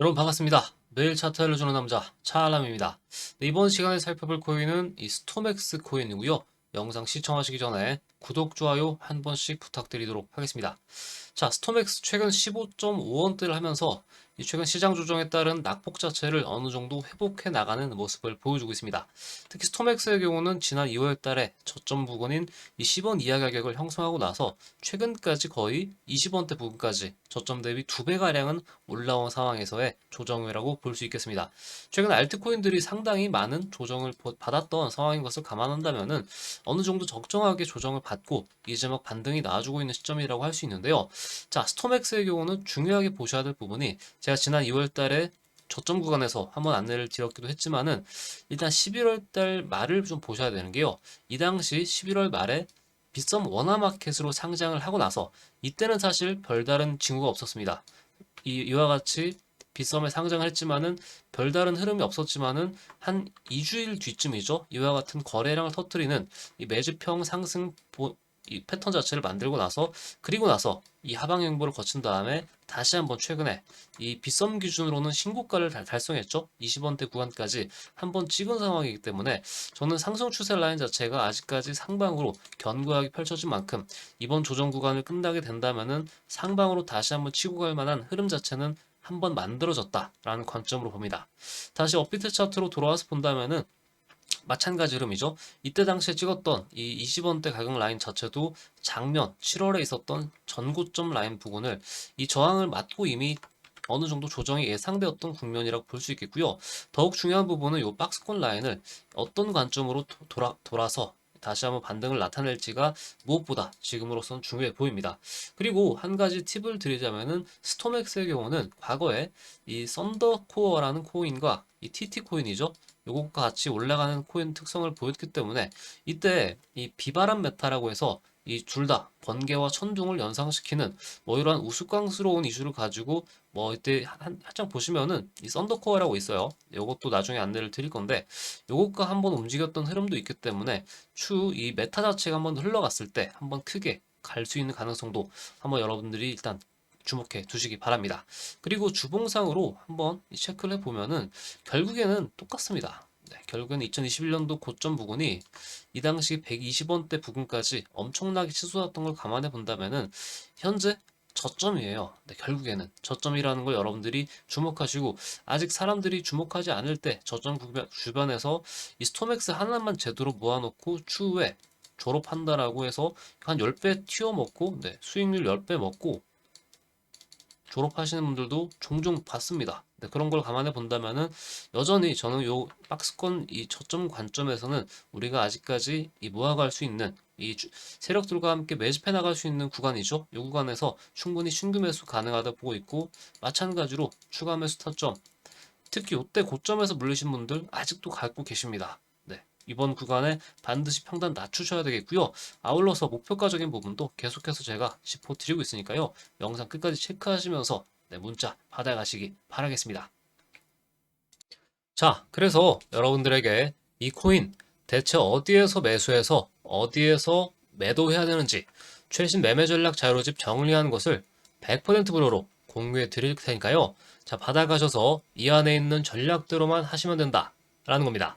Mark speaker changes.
Speaker 1: 여러분 반갑습니다. 매일 차트를 주는 남자 차알람입니다. 네, 이번 시간에 살펴볼 코인은 이 스토맥스 코인이고요. 영상 시청하시기 전에 구독, 좋아요 한 번씩 부탁드리도록 하겠습니다. 자, 스토맥스 최근 15.5원대를 하면서 이 최근 시장 조정에 따른 낙폭 자체를 어느 정도 회복해 나가는 모습을 보여주고 있습니다. 특히 스토맥스의 경우는 지난 2월 달에 저점 부근인 이 10원 이하 가격을 형성하고 나서 최근까지 거의 20원대 부근까지 저점 대비 2배 가량은 올라온 상황에서의 조정이라고 볼 수 있겠습니다. 최근 알트코인들이 상당히 많은 조정을 보- 받았던 상황인 것을 감안한다면은 어느 정도 적정하게 조정을 받고 이제 막 반등이 나와주고 있는 시점이라고 할 수 있는데요. 자, 스톰엑스의 경우는 중요하게 보셔야 될 부분이 제가 지난 2월 달에 저점 구간에서 한번 안내를 드렸기도 했지만은 일단 11월 달 말을 좀 보셔야 되는 게요. 이 당시 11월 말에 빗썸 원화마켓으로 상장을 하고 나서 이때는 사실 별다른 징후가 없었습니다. 이, 이와 같이 빗썸에 상장을 했지만은 별다른 흐름이 없었지만은 한 2주일 뒤쯤이죠. 이와 같은 거래량을 터뜨리는 이 매주평 상승 보- 이 패턴 자체를 만들고 나서 그리고 나서 이 하방 행보를 거친 다음에 다시 한번 최근에 이 빗썸 기준으로는 신고가를 달- 달성했죠. 20원대 구간까지 한번 찍은 상황이기 때문에 저는 상승 추세 라인 자체가 아직까지 상방으로 견고하게 펼쳐진 만큼 이번 조정 구간을 끝나게 된다면은 상방으로 다시 한번 치고 갈 만한 흐름 자체는 한번 만들어졌다라는 관점으로 봅니다. 다시 업비트 차트로 돌아와서 본다면은 마찬가지 흐름이죠. 이때 당시에 찍었던 이 20원대 가격 라인 자체도 작년 7월에 있었던 전고점 라인 부분을 이 저항을 맞고 이미 어느 정도 조정이 예상되었던 국면이라고 볼 수 있겠고요. 더욱 중요한 부분은 이 박스권 라인을 어떤 관점으로 도- 돌아, 돌아서 다시 한번 반등을 나타낼지가 무엇보다 지금으로선 중요해 보입니다. 그리고 한 가지 팁을 드리자면은 스톰엑스의 경우는 과거에 이 썬더코어라는 코인과 이 TT 코인이죠. 요것과 같이 올라가는 코인 특성을 보였기 때문에 이때 이 비바람 메타라고 해서 이 둘 다 번개와 천둥을 연상시키는 뭐 이러한 우스꽝스러운 이슈를 가지고 뭐 이때 한, 한장 보시면은 이 썬더코어라고 있어요. 요것도 나중에 안내를 드릴 건데 요것과 한번 움직였던 흐름도 있기 때문에 추 이 메타 자체가 한번 흘러갔을 때 한번 크게 갈 수 있는 가능성도 한번 여러분들이 일단 주목해 두시기 바랍니다. 그리고 주봉상으로 한번 이 체크를 해보면은 결국에는 똑같습니다. 네, 결국에는 2021년도 고점 부근이 이 당시 120원대 부근까지 엄청나게 치솟았던 걸 감안해 본다면은 현재 저점이에요. 네, 결국에는 저점이라는 걸 여러분들이 주목하시고 아직 사람들이 주목하지 않을 때 저점 주변에서 이 스톰엑스 하나만 제대로 모아놓고 추후에 졸업한다라고 해서 한 10배 튀어먹고 네, 수익률 10배 먹고 졸업하시는 분들도 종종 봤습니다. 네, 그런 걸 감안해 본다면은 여전히 저는 요 박스권 이 저점 관점에서는 우리가 아직까지 이 모아갈 수 있는 이 주- 세력들과 함께 매집해 나갈 수 있는 구간이죠. 이 구간에서 충분히 신규 매수 가능하다 보고 있고 마찬가지로 추가 매수 타점 특히 이때 고점에서 물리신 분들 아직도 갖고 계십니다. 네. 이번 구간에 반드시 평단 낮추셔야 되겠고요. 아울러서 목표가적인 부분도 계속해서 제가 짚어 드리고 있으니까요. 영상 끝까지 체크하시면서 네, 문자 받아가시기 바라겠습니다. 자, 그래서 여러분들에게 이 코인 대체 어디에서 매수해서 어디에서 매도해야 되는지 최신 매매 전략 자료집 정리한 것을 100% 무료로 공유해 드릴 테니까요. 자, 받아가셔서 이 안에 있는 전략대로만 하시면 된다 라는 겁니다.